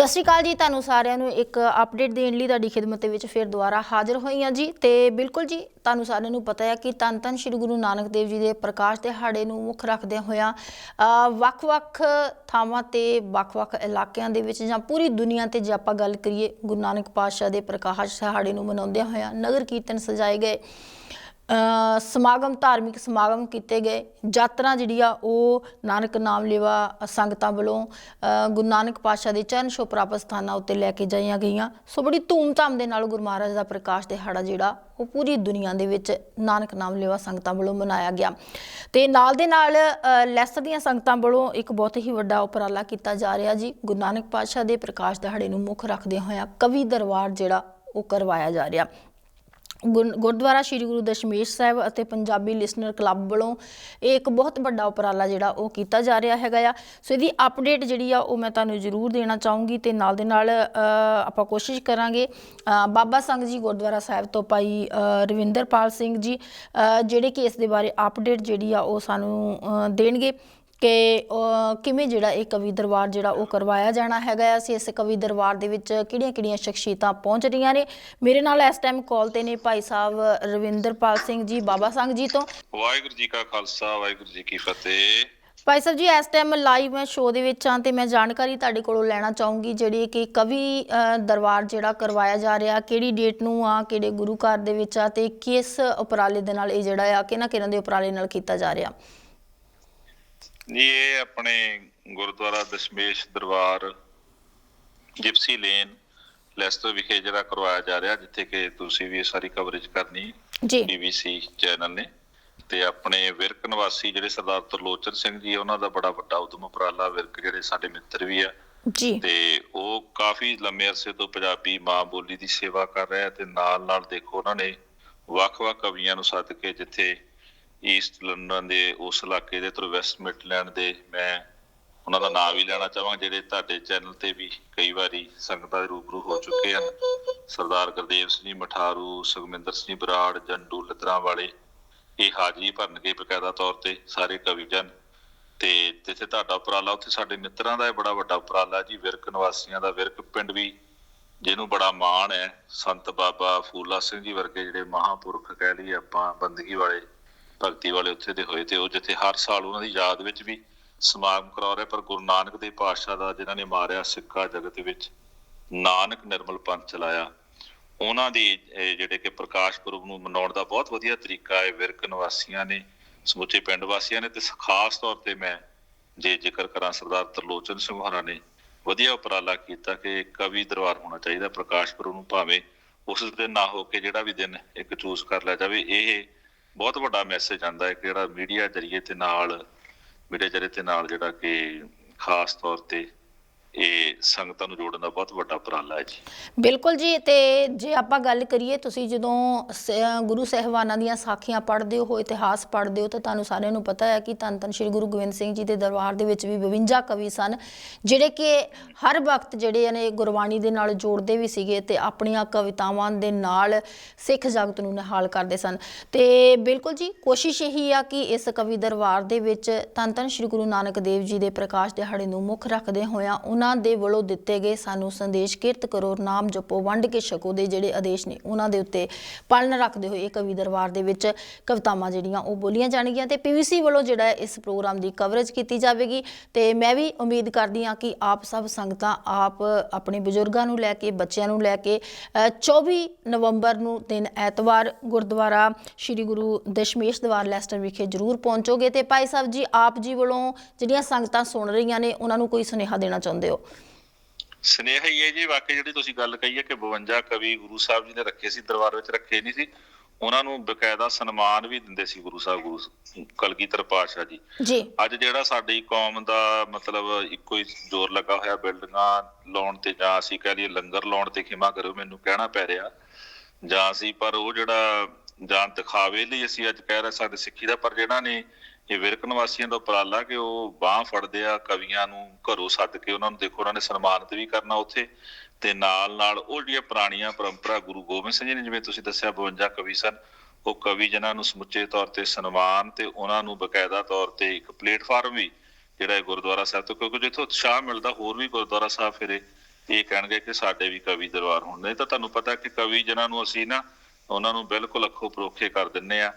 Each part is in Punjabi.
ਸਤਿ ਸ਼੍ਰੀ ਅਕਾਲ ਜੀ, ਤੁਹਾਨੂੰ ਸਾਰਿਆਂ ਨੂੰ ਇੱਕ ਅਪਡੇਟ ਦੇਣ ਲਈ ਤੁਹਾਡੀ ਖਿਦਮਤ ਦੇ ਵਿੱਚ ਫਿਰ ਦੁਬਾਰਾ ਹਾਜ਼ਰ ਹੋਈ ਹਾਂ ਜੀ। ਤੇ ਬਿਲਕੁਲ ਜੀ, ਤੁਹਾਨੂੰ ਸਾਰਿਆਂ ਨੂੰ ਪਤਾ ਹੈ ਕਿ ਧੰਨ ਧੰਨ ਸ੍ਰੀ ਗੁਰੂ ਨਾਨਕ ਦੇਵ ਜੀ ਦੇ ਪ੍ਰਕਾਸ਼ ਦਿਹਾੜੇ ਨੂੰ ਮੁੱਖ ਰੱਖਦਿਆਂ ਹੋਇਆਂ ਵੱਖ-ਵੱਖ ਥਾਵਾਂ ਤੇ, ਵੱਖ-ਵੱਖ ਇਲਾਕਿਆਂ ਦੇ ਵਿੱਚ ਜਾਂ ਪੂਰੀ ਦੁਨੀਆ ਤੇ ਜੇ ਆਪਾਂ ਗੱਲ ਕਰੀਏ, ਗੁਰੂ ਨਾਨਕ ਪਾਤਸ਼ਾਹ ਦੇ ਪ੍ਰਕਾਸ਼ ਦਿਹਾੜੇ ਨੂੰ ਮਨਾਉਂਦਿਆਂ ਹੋਇਆਂ ਨਗਰ ਕੀਰਤਨ ਸਜਾਏ ਗਏ। ਸਮਾਗਮ ਧਾਰਮਿਕ ਸਮਾਗਮ ਕੀਤੇ ਗਏ। ਯਾਤਰਾ ਜਿਹੜੀ ਆ ਉਹ ਨਾਨਕ ਨਾਮ ਲੇਵਾ ਸੰਗਤਾਂ ਵੱਲੋਂ ਗੁਰੂ ਨਾਨਕ ਪਾਤਸ਼ਾਹ ਦੇ ਚਰਨ ਛੋਹ ਪ੍ਰਾਪਤ ਸਥਾਨਾਂ ਉੱਤੇ ਲੈ ਕੇ ਜਾਈਆਂ ਗਈਆਂ। ਸੋ ਬੜੀ ਧੂਮਧਾਮ ਦੇ ਨਾਲ ਗੁਰੂ ਮਹਾਰਾਜ ਦਾ ਪ੍ਰਕਾਸ਼ ਦਿਹਾੜਾ ਜਿਹੜਾ ਉਹ ਪੂਰੀ ਦੁਨੀਆ ਦੇ ਵਿੱਚ ਨਾਨਕ ਨਾਮ ਲੇਵਾ ਸੰਗਤਾਂ ਵੱਲੋਂ ਮਨਾਇਆ ਗਿਆ। ਤੇ ਨਾਲ ਦੇ ਨਾਲ ਅ, ਲੈਸਰ ਦੀਆਂ ਸੰਗਤਾਂ ਵੱਲੋਂ ਇੱਕ ਬਹੁਤ ਹੀ ਵੱਡਾ ਉਪਰਾਲਾ ਕੀਤਾ ਜਾ ਰਿਹਾ ਜੀ। ਗੁਰੂ ਨਾਨਕ ਪਾਤਸ਼ਾਹ ਦੇ ਪ੍ਰਕਾਸ਼ ਦਿਹਾੜੇ ਨੂੰ ਮੁੱਖ ਰੱਖਦੇ ਹੋਇਆਂ ਕਵੀ ਦਰਬਾਰ ਜਿਹੜਾ ਉਹ ਕਰਵਾਇਆ ਜਾ ਰਿਹਾ। ਗੁਰਦੁਆਰਾ ਸ੍ਰੀ ਗੁਰੂ ਦਸ਼ਮੇਸ਼ ਸਾਹਿਬ ਅਤੇ ਪੰਜਾਬੀ ਲਿਸਨਰ ਕਲੱਬ ਵੱਲੋਂ ਇਹ ਇੱਕ ਬਹੁਤ ਵੱਡਾ ਉਪਰਾਲਾ ਜਿਹੜਾ ਉਹ ਕੀਤਾ ਜਾ ਰਿਹਾ ਹੈਗਾ ਆ। ਸੋ ਇਹਦੀ ਅਪਡੇਟ ਜਿਹੜੀ ਆ ਉਹ ਮੈਂ ਤੁਹਾਨੂੰ ਜ਼ਰੂਰ ਦੇਣਾ ਚਾਹੂੰਗੀ ਤੇ ਨਾਲ ਦੇ ਨਾਲ ਆਪਾਂ ਕੋਸ਼ਿਸ਼ ਕਰਾਂਗੇ ਬਾਬਾ ਸੰਗ ਜੀ ਗੁਰਦੁਆਰਾ ਸਾਹਿਬ ਤੋਂ ਭਾਈ ਰਵਿੰਦਰਪਾਲ ਸਿੰਘ ਜੀ ਜਿਹੜੇ ਕਿ ਇਸ ਦੇ ਬਾਰੇ ਅਪਡੇਟ ਜਿਹੜੀ ਆ ਉਹ ਸਾਨੂੰ ਦੇਣਗੇ। ਕਿ ਕਿਵੇਂ ਜਿਹੜਾ ਇਹ ਕਵੀ ਦਰਬਾਰ ਜਿਹੜਾ ਉਹ ਕਰਵਾਇਆ ਜਾਣਾ ਹੈਗਾ ਅਸੀਂ ਇਸ ਕਵੀ ਦਰਬਾਰ ਦੇ ਵਿੱਚ ਕਿਹੜੀਆਂ-ਕਿਹੜੀਆਂ ਸ਼ਖਸੀਅਤਾਂ ਪਹੁੰਚ ਰਹੀਆਂ ਨੇ? ਮੇਰੇ ਨਾਲ ਇਸ ਟਾਈਮ ਕਾਲ ਤੇ ਨੇ ਭਾਈ ਸਾਹਿਬ ਰਵਿੰਦਰਪਾਲ ਸਿੰਘ ਜੀ ਬਾਬਾ ਸੰਗ ਜੀ ਤੋਂ। ਵਾਹਿਗੁਰੂ ਜੀ ਕਾ ਖਾਲਸਾ ਵਾਹਿਗੁਰੂ ਜੀ ਕੀ ਫਤਿਹ। ਭਾਈ ਸਾਹਿਬ ਜੀ ਇਸ ਟਾਈਮ ਲਾਈਵ ਮੈਂ ਸ਼ੋਅ ਦੇ ਵਿੱਚ ਹਾਂ ਤੇ ਮੈਂ ਜਾਣਕਾਰੀ ਤੁਹਾਡੇ ਕੋਲੋਂ ਲੈਣਾ ਚਾਹੂੰਗੀ ਜਿਹੜੀ ਕਿ ਕਵੀ ਦਰਬਾਰ ਜਿਹੜਾ ਕਰਵਾਇਆ ਜਾ ਰਿਹਾ ਕਿਹੜੀ ਡੇਟ ਨੂੰ ਆ ਕਿਹੜੇ ਗੁਰੂ ਘਰ ਦੇ ਵਿੱਚ ਆ ਤੇ ਕਿਸ ਉਪਰਾਲੇ ਦੇ ਨਾਲ ਇਹ ਜਿਹੜਾ ਆ ਕਿਹਨਾਂ ਕਿਹਨਾਂ ਦੇ ਉਪਰਾਲੇ ਨਾਲ ਕੀਤਾ ਜਾ ਰਿਹਾ। ਇਹ ਆਪਣੇ Gurdwara Dashmesh Darbar Gypsy Lane Leicester ਵਿਖੇ ਜਿਹੜਾ ਕਰਵਾਇਆ ਜਾ ਰਿਹਾ ਜਿੱਥੇ ਕਿ ਤੁਸੀਂ ਵੀ ਇਹ ਸਾਰੀ ਕਵਰੇਜ ਕਰਨੀ ਜੀ। ਬੀਬੀਸੀ ਚੈਨਲ ਨੇ। ਤੇ ਆਪਣੇ ਵਿਰਕ ਨਿਵਾਸੀ ਜਿਹੜੇ ਸਰਦਾਰ ਤਰਲੋਚਨ ਸਿੰਘ ਜੀ ਉਹਨਾਂ ਦਾ ਬੜਾ ਵੱਡਾ ਉਦਮ ਉਪਰਾਲਾ ਵਿਰਕ ਜਿਹੜੇ ਸਾਡੇ ਮਿੱਤਰ ਵੀ ਆ। ਜੀ। ਤੇ ਉਹ ਕਾਫੀ ਲੰਮੇ ਅਰਸੇ ਤੋਂ ਪੰਜਾਬੀ ਮਾਂ ਬੋਲੀ ਦੀ ਸੇਵਾ ਕਰ ਰਿਹਾ ਤੇ ਨਾਲ ਨਾਲ ਦੇਖੋ ਉਹਨਾਂ ਨੇ ਵੱਖ-ਵੱਖ ਕਵੀਆਂ ਨੂੰ ਸੱਦ ਕੇ ਜਿੱਥੇ ਈਸਟ ਲੰਡਨ ਦੇ ਉਸ ਇਲਾਕੇ ਦੇ ਤੋਂ ਵੈਸਟ ਮਿਡਲੈਂਡ ਦੇ ਮੈਂ ਉਹਨਾਂ ਦਾ ਨਾਮ ਵੀ ਲੈਣਾ ਚਾਹਾਂਗਾ, ਜਿਹੜੇ ਤੁਹਾਡੇ ਚੈਨਲ ਤੇ ਵੀ ਕਈ ਵਾਰੀ ਸੰਗਤਾਂ ਦੇ ਰੂਬਰੂ ਹੋ ਚੁੱਕੇ ਹਨ। ਸਰਦਾਰ ਗੁਰਦੇਵ ਸਿੰਘ ਮਠਾਰੂ, ਸੁਖਮਿੰਦਰ ਸਿੰਘ ਬਰਾੜ, ਜੰਡੂ ਲਤਰਾਂ ਵਾਲੇ, ਇਹ ਹਾਜ਼ਰੀ ਭਰਨਗੇ ਬਕਾਇਦਾ ਤੌਰ ਤੇ ਸਾਰੇ ਕਵੀ ਜਨ ਤੇ ਜਿੱਥੇ ਤੁਹਾਡਾ ਉਪਰਾਲਾ, ਉੱਥੇ ਸਾਡੇ ਮਿੱਤਰਾਂ ਦਾ ਇਹ ਬੜਾ ਵੱਡਾ ਉਪਰਾਲਾ ਜੀ, ਵਿਰਕ ਨਿਵਾਸੀਆਂ ਦਾ ਵਿਰਕ ਪਿੰਡ ਵੀ, ਜਿਹਨੂੰ ਬੜਾ ਮਾਣ ਹੈ। ਸੰਤ ਬਾਬਾ ਫੂਲਾ ਸਿੰਘ ਜੀ ਵਰਗੇ ਜਿਹੜੇ ਮਹਾਪੁਰਖ ਕਹਿ ਲਈਏ ਆਪਾਂ, ਬੰਦਗੀ ਵਾਲੇ ਭਗਤੀ ਵਾਲੇ ਉੱਥੇ ਦੇ ਹੋਏ ਤੇ ਉਹ ਜਿੱਥੇ ਹਰ ਸਾਲ ਉਹਨਾਂ ਦੀ ਯਾਦ ਵਿੱਚ ਵੀ ਸਮਾਗਮ ਕਰਾ ਰਿਹਾ, ਪਰ ਗੁਰੂ ਨਾਨਕ ਦੇ ਪਾਤਸ਼ਾਹ ਦਾ ਜਿਨ੍ਹਾਂ ਨੇ ਮਾਰਿਆ ਸਿੱਕਾ ਜਗਤ ਵਿੱਚ, ਨਾਨਕ ਨਿਰਮਲ ਪੰਥ ਚਲਾਇਆ। ਉਹਨਾਂ ਦੀ ਜਿਹੜੇ ਕਿ ਪ੍ਰਕਾਸ਼ ਪੁਰਬ ਨੂੰ ਮਨਾਉਣ ਦਾ ਬਹੁਤ ਵਧੀਆ ਤਰੀਕਾ ਹੈ, ਵਿਰਕ ਨਿਵਾਸੀਆਂ ਨੇ, ਸਮੁੱਚੇ ਪਿੰਡ ਵਾਸੀਆਂ ਨੇ ਤੇ ਖਾਸ ਤੌਰ ਤੇ ਮੈਂ ਜੇ ਜ਼ਿਕਰ ਕਰਾਂ ਸਰਦਾਰ ਤਰਲੋਚਨ ਸਿੰਘ ਹੋਰਾਂ ਨੇ, ਵਧੀਆ ਉਪਰਾਲਾ ਕੀਤਾ ਕਿ ਕਵੀ ਦਰਬਾਰ ਹੋਣਾ ਚਾਹੀਦਾ ਪ੍ਰਕਾਸ਼ ਪੁਰਬ ਨੂੰ, ਭਾਵੇਂ ਉਸ ਦਿਨ ਨਾ ਹੋ ਕੇ ਜਿਹੜਾ ਵੀ ਦਿਨ ਇੱਕ ਚੂਜ਼ ਕਰ ਲਿਆ ਜਾਵੇ, ਇਹ ਬਹੁਤ ਵੱਡਾ ਮੈਸੇਜ ਆਂਦਾ ਹੈ ਕਿ ਜਿਹੜਾ ਮੀਡੀਆ ਜਰੀਏ ਤੇ ਨਾਲ ਮੀਡੀਆ ਜਰੀਏ ਤੇ ਨਾਲ ਜਿਹੜਾ ਕਿ ਖਾਸ ਤੌਰ ਤੇ ਇਹ ਸੰਗਤਾਂ ਨੂੰ ਜੋੜਨ ਦਾ ਬਹੁਤ ਵੱਡਾ ਉਪਰਾਲਾ ਹੈ ਜੀ। ਬਿਲਕੁਲ ਜੀ, ਤੇ ਜੇ ਆਪਾਂ ਗੱਲ ਕਰੀਏ ਤੁਸੀਂ ਜਦੋਂ ਸ- ਗੁਰੂ ਸਹਿਬਾਨਾਂ ਦੀਆਂ ਸਾਖੀਆਂ ਪੜ੍ਹਦੇ ਹੋ, ਇਤਿਹਾਸ ਪੜ੍ਹਦੇ ਹੋ, ਤਾਂ ਤੁਹਾਨੂੰ ਸਾਰਿਆਂ ਨੂੰ ਪਤਾ ਹੈ ਕਿ ਧੰਨ ਧੰਨ ਸ੍ਰੀ ਗੁਰੂ ਗੋਬਿੰਦ ਸਿੰਘ ਜੀ ਦੇ ਦਰਬਾਰ ਦੇ ਵਿੱਚ ਵੀ 52 ਕਵੀ ਸਨ, ਜਿਹੜੇ ਕਿ ਹਰ ਵਕਤ ਜਿਹੜੇ ਨੇ ਗੁਰਬਾਣੀ ਦੇ ਨਾਲ ਜੋੜਦੇ ਵੀ ਸੀਗੇ ਤੇ ਆਪਣੀਆਂ ਕਵਿਤਾਵਾਂ ਦੇ ਨਾਲ ਸਿੱਖ ਜਗਤ ਨੂੰ ਨਿਹਾਲ ਕਰਦੇ ਸਨ। ਤੇ ਬਿਲਕੁਲ ਜੀ, ਕੋਸ਼ਿਸ਼ ਇਹੀ ਆ ਕਿ ਇਸ ਕਵੀ ਦਰਬਾਰ ਦੇ ਵਿੱਚ ਧੰਨ ਧੰਨ ਸ੍ਰੀ ਗੁਰੂ ਨਾਨਕ ਦੇਵ ਜੀ ਦੇ ਪ੍ਰਕਾਸ਼ ਦਿਹਾੜੇ ਨੂੰ ਮੁੱਖ ਰੱਖਦੇ ਹੋਇਆਂ ਉਹਨਾਂ ਦੇ ਵੱਲੋਂ ਦਿੱਤੇ ਗਏ ਸਾਨੂੰ ਸੰਦੇਸ਼ ਕਿਰਤ ਕਰੋ ਨਾਮ ਜਪੋ ਵੰਡ ਕੇ ਛਕੋ ਦੇ ਜਿਹੜੇ ਆਦੇਸ਼ ਨੇ ਉਹਨਾਂ ਦੇ ਉੱਤੇ ਪਾਲਣ ਰੱਖਦੇ ਹੋਏ ਇਹ ਕਵੀ ਦਰਬਾਰ ਦੇ ਵਿੱਚ ਕਵਿਤਾਵਾਂ ਜਿਹੜੀਆਂ ਉਹ ਬੋਲੀਆਂ ਜਾਣਗੀਆਂ ਤੇ ਪੀਵੀਸੀ ਵੱਲੋਂ ਜਿਹੜਾ ਇਸ ਪ੍ਰੋਗਰਾਮ ਦੀ ਕਵਰੇਜ ਕੀਤੀ ਜਾਵੇਗੀ। ਤੇ ਮੈਂ ਵੀ ਉਮੀਦ ਕਰਦੀ ਹਾਂ ਕਿ ਆਪ ਸਭ ਸੰਗਤਾਂ ਆਪ ਆਪਣੇ ਬਜ਼ੁਰਗਾਂ ਨੂੰ ਲੈ ਕੇ ਬੱਚਿਆਂ ਨੂੰ ਲੈ ਕੇ ਅ, 24 ਨਵੰਬਰ ਨੂੰ ਦਿਨ ਐਤਵਾਰ ਗੁਰਦੁਆਰਾ ਸ੍ਰੀ ਗੁਰੂ ਦਸ਼ਮੇਸ਼ ਦਰਬਾਰ ਲੈਸਟਰ ਵਿਖੇ ਜ਼ਰੂਰ ਪਹੁੰਚੋਗੇ ਤੇ ਭਾਈ ਸਾਹਿਬ ਜੀ ਆਪ ਜੀ ਵੱਲੋਂ ਜਿਹੜੀਆਂ ਸੰਗਤਾਂ ਸੁਣ ਰਹੀਆਂ ਨੇ ਉਹਨਾਂ ਨੂੰ ਕੋਈ ਸੁਨੇਹਾ ਦੇਣਾ ਚਾਹੁੰਦੇ ਹੋ। ਸਨੇਹਾ ਹੀ ਹੈ ਜੀ ਵਾਕਈ ਜਿਹੜੀ ਤੁਸੀਂ ਗੱਲ ਕਹੀ ਹੈ ਕਿ 52 ਕਵੀ ਗੁਰੂ ਸਾਹਿਬ ਜੀ ਨੇ ਰੱਖੇ ਸੀ ਦਰਬਾਰ ਵਿੱਚ ਰੱਖੇ ਨਹੀਂ ਸੀ ਉਹਨਾਂ ਨੂੰ ਬਕਾਇਦਾ ਸਨਮਾਨ ਵੀ ਦਿੰਦੇ ਸੀ ਗੁਰੂ ਸਾਹਿਬ ਗੁਰੂ ਕਲਗੀਧਰ ਪਾਤਸ਼ਾਹ ਜੀ। ਜੀ। ਅੱਜ ਜਿਹੜਾ ਸਾਡੀ ਕੌਮ ਦਾ ਮਤਲਬ ਇੱਕੋ ਹੀ ਜ਼ੋਰ ਲੱਗਾ ਹੋਇਆ ਬਿਲਡਿੰਗਾਂ ਲਾਉਣ ਤੇ ਜਾਂ ਅਸੀਂ ਕਹਿ ਲਈਏ ਲੰਗਰ ਲਾਉਣ ਤੇ ਖਿਮਾ ਕਰੋ ਮੈਨੂੰ ਕਹਿਣਾ ਪੈ ਰਿਹਾ। ਜਾਂ ਅਸੀਂ ਪਰ ਉਹ ਜਿਹੜਾ ਜਾਂ ਦਿਖਾਵੇ ਲਈ ਅਸੀਂ ਅੱਜ ਕਹਿ ਰਹੇ ਸਾਡੇ ਸਿੱਖੀ ਦਾ ਪਰ ਜਿਹੜਾ ਨੇ ਇਹ ਵਿਰਕ ਨਿਵਾਸੀਆਂ ਦਾ ਉਪਰਾਲਾ ਕਿ ਉਹ ਬਾਹ ਫੜਦੇ ਆ, ਕਵੀਆਂ ਨੂੰ ਘਰੋਂ ਸੱਦ ਕੇ ਉਹਨਾਂ ਨੂੰ ਦੇਖੋ, ਉਹਨਾਂ ਨੇ ਸਨਮਾਨਿਤ ਵੀ ਕਰਨਾ ਉੱਥੇ ਤੇ ਨਾਲ ਨਾਲ ਉਹ ਜਿਹੜੀਆਂ ਪੁਰਾਣੀਆਂ ਪਰੰਪਰਾ ਗੁਰੂ ਗੋਬਿੰਦ ਸਿੰਘ ਜੀ ਨੇ, ਜਿਵੇਂ ਤੁਸੀਂ ਦੱਸਿਆ 52 ਕਵੀ ਸਨ, ਉਹ ਕਵੀ ਜਿਨ੍ਹਾਂ ਨੂੰ ਸਮੁੱਚੇ ਤੌਰ ਤੇ ਸਨਮਾਨ ਤੇ ਉਹਨਾਂ ਨੂੰ ਬਕਾਇਦਾ ਤੌਰ ਤੇ ਇੱਕ ਪਲੇਟਫਾਰਮ ਵੀ ਜਿਹੜਾ ਹੈ ਗੁਰਦੁਆਰਾ ਸਾਹਿਬ ਤੋਂ, ਕਿਉਂਕਿ ਜਿੱਥੋਂ ਉਤਸ਼ਾਹ ਮਿਲਦਾ, ਹੋਰ ਵੀ ਗੁਰਦੁਆਰਾ ਸਾਹਿਬ ਫਿਰੇ ਇਹ ਕਹਿਣਗੇ ਕਿ ਸਾਡੇ ਵੀ ਕਵੀ ਦਰਬਾਰ ਹੋਣ। ਨਹੀਂ ਤਾਂ ਤੁਹਾਨੂੰ ਪਤਾ ਕਿ ਕਵੀ ਜਿਨ੍ਹਾਂ ਨੂੰ ਅਸੀਂ ਨਾ, ਉਹਨਾਂ ਨੂੰ ਬਿਲਕੁਲ ਅੱਖੋਂ ਪਰੋਖੇ ਕਰ ਦਿੰਨੇ ਆ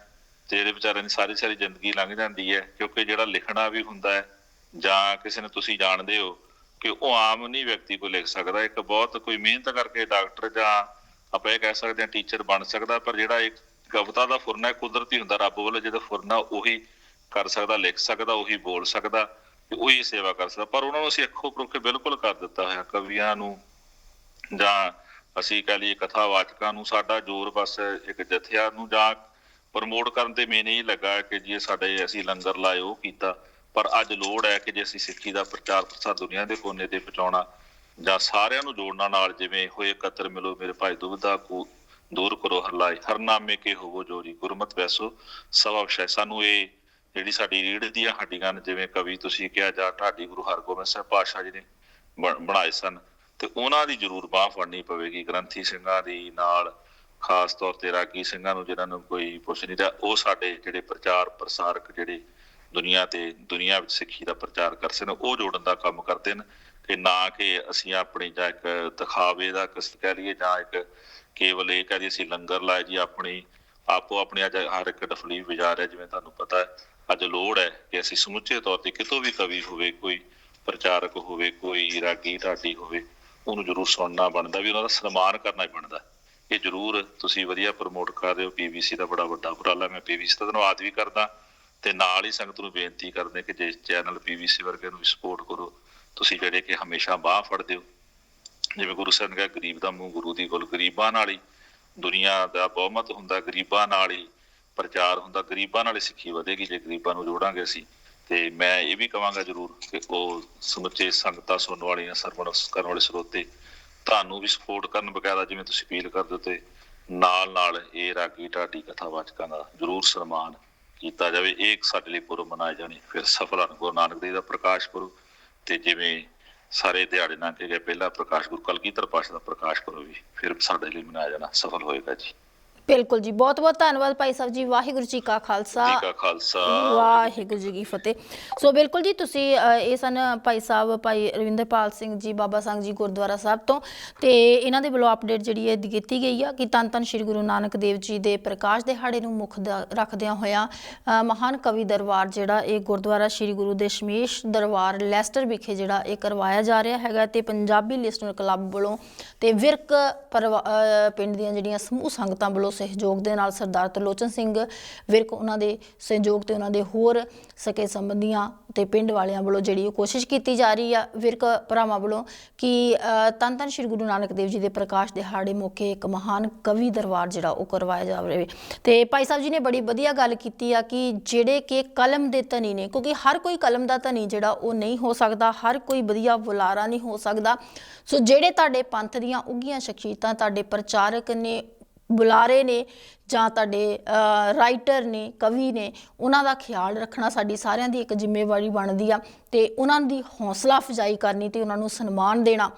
ਤੇ ਇਹਦੇ ਵਿਚਾਰਿਆਂ ਦੀ ਸਾਰੀ ਸਾਰੀ ਜ਼ਿੰਦਗੀ ਲੰਘ ਜਾਂਦੀ ਹੈ, ਕਿਉਂਕਿ ਜਿਹੜਾ ਲਿਖਣਾ ਵੀ ਹੁੰਦਾ ਹੈ, ਜਾਂ ਕਿਸੇ ਨੇ ਤੁਸੀਂ ਜਾਣਦੇ ਹੋ ਕਿ ਉਹ ਆਮ ਨਹੀਂ ਵਿਅਕਤੀ ਕੋਈ ਲਿਖ ਸਕਦਾ। ਇੱਕ ਬਹੁਤ ਕੋਈ ਮਿਹਨਤ ਕਰਕੇ ਡਾਕਟਰ ਜਾਂ ਆਪਾਂ ਇਹ ਕਹਿ ਸਕਦੇ ਹਾਂ ਟੀਚਰ ਬਣ ਸਕਦਾ, ਪਰ ਜਿਹੜਾ ਇੱਕ ਕਵਿਤਾ ਦਾ ਫੁਰਨਾ ਕੁਦਰਤੀ ਹੁੰਦਾ, ਰੱਬ ਵੱਲੋਂ ਜਿਹਦਾ ਫੁਰਨਾ ਉਹੀ ਕਰ ਸਕਦਾ, ਲਿਖ ਸਕਦਾ, ਉਹੀ ਬੋਲ ਸਕਦਾ, ਤੇ ਉਹੀ ਸੇਵਾ ਕਰ ਸਕਦਾ। ਪਰ ਉਹਨਾਂ ਨੂੰ ਅਸੀਂ ਅੱਖੋਂ ਪਰੋਖੇ ਬਿਲਕੁਲ ਕਰ ਦਿੱਤਾ ਹੋਇਆ, ਕਵੀਆਂ ਨੂੰ ਜਾਂ ਅਸੀਂ ਕਹ ਲਈਏ ਕਥਾਵਾਚਕਾਂ ਨੂੰ, ਸਾਡਾ ਜ਼ੋਰ ਬਸ ਇੱਕ ਜਥਿਆ ਨੂੰ ਜਾਂ ਪ੍ਰਮੋਟ ਕਰਨ ਤੇ ਮੈਨੂੰ ਇਹ ਲੱਗਾ ਕਿ ਜੇ ਸਾਡੇ ਅਸੀਂ ਲੰਗਰ ਲਾਏ, ਉਹ ਕੀਤਾ। ਪਰ ਅੱਜ ਲੋੜ ਹੈ ਕਿ ਜੇ ਅਸੀਂ ਸਿੱਖੀ ਦਾ ਪ੍ਰਚਾਰ ਪ੍ਰਸਾਰ ਦੁਨੀਆ ਦੇ ਕੋਨੇ ਤੇ ਪਹੁੰਚਾਉਣਾ ਜਾਂ ਸਾਰਿਆਂ ਨੂੰ ਜੋੜਨਾ ਨਾਲ, ਜਿਵੇਂ ਹੋਏ ਇਕੱਤਰ ਮਿਲੋ, ਮੇਰੇ ਭਾਈ ਦੁਬਦਾ ਕੋ ਦੂਰ ਕਰੋ ਹਰਲਾਏ, ਹਰ ਨਾਮੇ ਕੇ ਹੋਵੋ ਜੋਰੀ ਗੁਰਮਤ ਵੈਸੋ ਸਵਾ ਵਿਸ਼ੈ ਸਾਨੂੰ ਇਹ ਜਿਹੜੀ ਸਾਡੀ ਰੀੜ ਦੀਆਂ ਹੱਡੀਆਂ ਨੇ, ਜਿਵੇਂ ਕਵੀ ਤੁਸੀਂ ਕਿਹਾ ਜਾਂ ਢਾਡੀ ਗੁਰੂ ਹਰਗੋਬਿੰਦ ਸਾਹਿਬ ਪਾਤਸ਼ਾਹ ਜੀ ਨੇ ਬਣ- ਬਣਾਏ ਸਨ, ਤੇ ਉਹਨਾਂ ਦੀ ਜ਼ਰੂਰ ਬਾਹ ਫੜਨੀ ਪਵੇਗੀ, ਗ੍ਰੰਥੀ ਸਿੰਘਾਂ ਦੀ ਨਾਲ ਖਾਸ ਤੌਰ ਤੇ ਰਾਗੀ ਸਿੰਘਾਂ ਨੂੰ ਜਿਹਨਾਂ ਨੂੰ ਕੋਈ ਪੁੱਛ ਨਹੀਂ ਰਿਹਾ, ਉਹ ਸਾਡੇ ਜਿਹੜੇ ਪ੍ਰਚਾਰ ਪ੍ਰਸਾਰਕ ਜਿਹੜੇ ਦੁਨੀਆ ਤੇ, ਦੁਨੀਆ ਵਿੱਚ ਸਿੱਖੀ ਦਾ ਪ੍ਰਚਾਰ ਕਰ ਸਕਦੇ ਨੇ, ਉਹ ਜੋੜਨ ਦਾ ਕੰਮ ਕਰਦੇ ਨੇ ਕਿ ਨਾ ਕਿ ਅਸੀਂ ਆਪਣੀ ਜਾਂ ਇੱਕ ਦਿਖਾਵੇ ਦਾ ਕਿਸ ਕਹਿ ਲਈਏ ਜਾਂ ਇੱਕ ਕੇਵਲ ਇਹ ਕਹਿ ਲਈਏ ਅਸੀਂ ਲੰਗਰ ਲਾਏ ਜੀ, ਆਪਣੀ, ਆਪੋ ਆਪਣੀ ਅੱਜ ਹਰ ਇੱਕ ਡਫਲੀ ਵਜਾ ਰਿਹਾ, ਜਿਵੇਂ ਤੁਹਾਨੂੰ ਪਤਾ ਹੈ, ਅੱਜ ਲੋੜ ਹੈ ਕਿ ਅਸੀਂ ਸਮੁੱਚੇ ਤੌਰ ਤੇ ਕਿਤੋਂ ਵੀ ਕਵੀ ਹੋਵੇ, ਕੋਈ ਪ੍ਰਚਾਰਕ ਹੋਵੇ, ਕੋਈ ਰਾਗੀ ਢਾਡੀ ਹੋਵੇ, ਉਹਨੂੰ ਜ਼ਰੂਰ ਸੁਣਨਾ ਬਣਦਾ, ਵੀ ਉਹਨਾਂ ਦਾ ਸਨਮਾਨ ਕਰਨਾ ਹੀ ਬਣਦਾ। ਇਹ ਜ਼ਰੂਰ ਤੁਸੀਂ ਵਧੀਆ ਪ੍ਰਮੋਟ ਕਰ ਰਹੇ ਹੋ ਪੀਬੀਸੀ ਦਾ ਬੜਾ ਵੱਡਾ ਉਪਰਾਲਾ, ਮੈਂ ਪੀਬੀਸੀ ਦਾ ਧੰਨਵਾਦ ਵੀ ਕਰਦਾ ਤੇ ਨਾਲ ਹੀ ਸੰਗਤ ਨੂੰ ਬੇਨਤੀ ਕਰਦੇ ਕਿ ਜੇ ਚੈਨਲ ਪੀਬੀਸੀ ਵਰਗੇ ਨੂੰ ਵੀ ਸਪੋਰਟ ਕਰੋ, ਤੁਸੀਂ ਜਿਹੜੇ ਕਿ ਹਮੇਸ਼ਾ ਬਾਹ ਫੜਦੇ ਹੋ। ਜਿਵੇਂ ਗੁਰੂ ਸਾਹਿਬ ਨੇ ਕਿਹਾ, ਗਰੀਬ ਦਾ ਮੂੰਹ ਗੁਰੂ ਦੀ ਗੁਲ, ਗਰੀਬਾਂ ਨਾਲ ਹੀ ਦੁਨੀਆ ਦਾ ਬਹੁਮਤ ਹੁੰਦਾ, ਗਰੀਬਾਂ ਨਾਲ ਹੀ ਪ੍ਰਚਾਰ ਹੁੰਦਾ, ਗਰੀਬਾਂ ਨਾਲ ਹੀ ਸਿੱਖੀ ਵਧੇਗੀ ਜੇ ਗਰੀਬਾਂ ਨੂੰ ਜੋੜਾਂਗੇ ਅਸੀਂ। ਤੇ ਮੈਂ ਇਹ ਵੀ ਕਹਾਂਗਾ ਜ਼ਰੂਰ ਕਿ ਉਹ ਸਮੁੱਚੇ ਸੰਗਤਾਂ ਸੁਣਨ ਵਾਲੀਆਂ, ਸਰਵਣ ਕਰਨ ਵਾਲੇ ਸਰੋਤੇ ਤੁਹਾਨੂੰ ਵੀ ਸਪੋਰਟ ਕਰਨ ਬਕਾਇਦਾ ਜਿਵੇਂ ਤੁਸੀਂ ਅਪੀਲ ਕਰਦੇ ਹੋ ਤੇ ਨਾਲ ਨਾਲ ਇਹ ਰਾਗੀ ਢਾਡੀ ਕਥਾਵਾਚਕਾਂ ਦਾ ਜ਼ਰੂਰ ਸਨਮਾਨ ਕੀਤਾ ਜਾਵੇ। ਇਹ ਸਾਡੇ ਲਈ ਪੁਰਬ ਮਨਾਏ ਜਾਣੇ। ਫਿਰ ਸਫਲ ਹਨ। ਗੁਰੂ ਨਾਨਕ ਦੇਵ ਦਾ ਪ੍ਰਕਾਸ਼ ਪੁਰਬ ਤੇ ਜਿਵੇਂ ਸਾਰੇ ਦਿਹਾੜੇ ਲੰਘ ਕੇ ਗਏ, ਪਹਿਲਾ ਪ੍ਰਕਾਸ਼ ਗੁਰੂ ਕਲਗੀਧਰ ਪਾਸ਼ਾ ਦਾ ਪ੍ਰਕਾਸ਼ ਪੁਰਬ ਵੀ ਫਿਰ ਸਾਡੇ ਲਈ ਮਨਾਇਆ ਜਾਣਾ। ਸਫਲ ਹੋਏਗਾ ਜੀ। ਬਿਲਕੁਲ ਜੀ ਬਹੁਤ ਬਹੁਤ ਧੰਨਵਾਦ ਭਾਈ ਸਾਹਿਬ ਜੀ ਵਾਹਿਗੁਰੂ ਜੀ ਕਾ ਖਾਲਸਾ। ਜੀ ਕਾ ਖਾਲਸਾ। ਵਾਹਿਗੁਰੂ ਜੀ ਕੀ ਫਤਿਹ। ਸੋ ਬਿਲਕੁਲ ਜੀ ਤੁਸੀਂ ਇਹ ਸਨ ਭਾਈ ਸਾਹਿਬ ਭਾਈ ਰਵਿੰਦਰਪਾਲ ਸਿੰਘ ਜੀ ਬਾਬਾ ਸੰਗ ਜੀ ਗੁਰਦੁਆਰਾ ਸਾਹਿਬ ਤੋਂ। ਤੇ ਇਹਨਾਂ ਦੇ ਵੱਲੋਂ ਅਪਡੇਟ ਜਿਹੜੀ ਹੈ ਦਿੱਤੀ ਗਈ ਆ ਕਿ ਤਨ ਤਨ ਸ੍ਰੀ ਗੁਰੂ ਨਾਨਕ ਦੇਵ ਜੀ ਦੇ ਪ੍ਰਕਾਸ਼ ਦਿਹਾੜੇ ਨੂੰ ਮੁੱਖ ਦਾ- ਰੱਖਦਿਆਂ ਹੋਇਆਂ ਮਹਾਨ ਕਵੀ ਦਰਬਾਰ ਜਿਹੜਾ ਇਹ ਗੁਰਦੁਆਰਾ ਸ੍ਰੀ ਗੁਰੂ ਦਸ਼ਮੇਸ਼ ਦਰਬਾਰ ਲੈਸਟਰ ਵਿਖੇ ਜਿਹੜਾ ਇਹ ਕਰਵਾਇਆ ਜਾ ਰਿਹਾ ਹੈਗਾ ਤੇ ਪੰਜਾਬੀ ਲਿਸਨਰ ਕਲੱਬ ਵੱਲੋਂ ਤੇ ਵਿਰਕ ਪਿੰਡ ਦੀਆਂ ਜਿਹੜੀਆਂ ਸਮੂਹ ਸੰਗਤਾਂ ਵੱਲੋਂ ਸਹਿਯੋਗ ਦੇ ਨਾਲ ਸਰਦਾਰ ਤਰਲੋਚਨ ਸਿੰਘ ਵਿਰਕ ਉਹਨਾਂ ਦੇ ਸਹਿਯੋਗ ਤੇ ਉਹਨਾਂ ਦੇ ਹੋਰ ਸਕੇ ਸੰਬੰਧੀਆਂ ਤੇ ਪਿੰਡ ਵਾਲਿਆਂ ਵੱਲੋਂ ਜਿਹੜੀ ਉਹ ਕੋਸ਼ਿਸ਼ ਕੀਤੀ ਜਾ ਰਹੀ ਆ, ਵਿਰਕ ਭਰਾਵਾਂ ਵੱਲੋਂ ਕਿ ਤਨ ਧੰਨ ਸ੍ਰੀ ਗੁਰੂ ਨਾਨਕ ਦੇਵ ਜੀ ਦੇ ਪ੍ਰਕਾਸ਼ ਦਿਹਾੜੇ ਮੌਕੇ ਇੱਕ ਮਹਾਨ ਕਵੀ ਦਰਬਾਰ ਜਿਹੜਾ ਉਹ ਕਰਵਾਇਆ ਜਾਵੇ ਤੇ ਭਾਈ ਸਾਹਿਬ ਜੀ ਨੇ ਬੜੀ ਵਧੀਆ ਗੱਲ ਕੀਤੀ ਆ ਕਿ ਜਿਹੜੇ ਕਿ ਕਲਮ ਦੇ ਧਨੀ ਨੇ, ਕਿਉਂਕਿ ਹਰ ਕੋਈ ਕਲਮ ਦਾ ਧਨੀ ਜਿਹੜਾ ਉਹ ਨਹੀਂ ਹੋ ਸਕਦਾ, ਹਰ ਕੋਈ ਵਧੀਆ ਬੁਲਾਰਾ ਨਹੀਂ ਹੋ ਸਕਦਾ। ਸੋ ਜਿਹੜੇ ਤੁਹਾਡੇ ਪੰਥ ਦੀਆਂ ਉੱਗੀਆਂ ਸ਼ਖਸੀਅਤਾਂ, ਤੁਹਾਡੇ ਪ੍ਰਚਾਰਕ ਨੇ ਬੁਲਾਰੇ ਨੇ ਜਾਂ ਤੁਹਾਡੇ ਰਾਈਟਰ ਨੇ, ਕਵੀ ਨੇ, ਉਹਨਾਂ ਦਾ ਖਿਆਲ ਰੱਖਣਾ ਸਾਡੀ ਸਾਰਿਆਂ ਦੀ ਇੱਕ ਜ਼ਿੰਮੇਵਾਰੀ ਬਣਦੀ ਆ ਤੇ ਉਹਨਾਂ ਦੀ ਹੌਸਲਾ ਅਫਜ਼ਾਈ ਕਰਨੀ ਤੇ ਉਹਨਾਂ ਨੂੰ ਸਨਮਾਨ ਦੇਣਾ।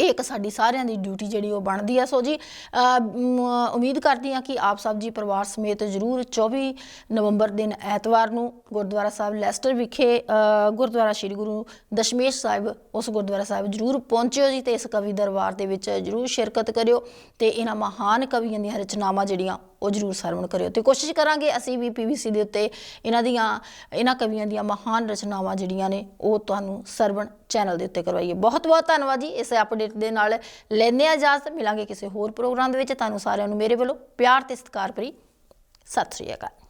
ਇਹ ਇੱਕ ਸਾਡੀ ਸਾਰਿਆਂ ਦੀ ਡਿਊਟੀ ਜਿਹੜੀ ਉਹ ਬਣਦੀ ਆ। ਸੋ ਜੀ ਉਮੀਦ ਕਰਦੀ ਹਾਂ ਕਿ ਆਪ ਸਭ ਜੀ ਪਰਿਵਾਰ ਸਮੇਤ ਜਰੂਰ 24 ਨਵੰਬਰ ਦਿਨ ਐਤਵਾਰ ਨੂੰ ਗੁਰਦੁਆਰਾ ਸਾਹਿਬ ਲੈਸਟਰ ਵਿਖੇ ਗੁਰਦੁਆਰਾ ਸ੍ਰੀ ਗੁਰੂ ਦਸ਼ਮੇਸ਼ ਸਾਹਿਬ, ਉਸ ਗੁਰਦੁਆਰਾ ਸਾਹਿਬ ਜਰੂਰ ਪਹੁੰਚਿਓ ਜੀ ਤੇ ਇਸ ਕਵੀ ਦਰਬਾਰ ਦੇ ਵਿੱਚ ਜਰੂਰ ਸ਼ਿਰਕਤ ਕਰਿਓ ਤੇ ਇਹਨਾਂ ਮਹਾਨ ਕਵੀਆਂ ਦੀਆਂ ਰਚਨਾਵਾਂ ਜਿਹੜੀਆਂ ਉਹ ਜਰੂਰ ਸਰਵਣ ਕਰਿਓ ਤੇ ਕੋਸ਼ਿਸ਼ ਕਰਾਂਗੇ ਅਸੀਂ ਵੀ ਪੀਵੀਸੀ ਦੇ ਉੱਤੇ ਇਹਨਾਂ ਦੀਆਂ, ਇਹਨਾਂ ਕਵੀਆਂ ਦੀਆਂ ਮਹਾਨ ਰਚਨਾਵਾਂ ਜਿਹੜੀਆਂ ਨੇ, ਉਹ ਤੁਹਾਨੂੰ ਸਰਵਣ ਚੈਨਲ ਦੇ ਉੱਤੇ ਕਰਵਾਈਏ। ਬਹੁਤ ਬਹੁਤ ਧੰਨਵਾਦ ਜੀ, ਇਸ ਅਪਡੇਟ ਦੇ ਨਾਲ ਲੈਂਦੇ ਆ ਇਜਾਜ਼ਤ। ਮਿਲਾਂਗੇ ਕਿਸੇ ਹੋਰ ਪ੍ਰੋਗਰਾਮ ਦੇ ਵਿੱਚ। ਤੁਹਾਨੂੰ ਸਾਰਿਆਂ ਨੂੰ ਮੇਰੇ ਵੱਲੋਂ ਪਿਆਰ ਤੇ ਸਤਿਕਾਰ ਭਰੀ ਸਤਿ ਸ੍ਰੀ ਅਕਾਲ।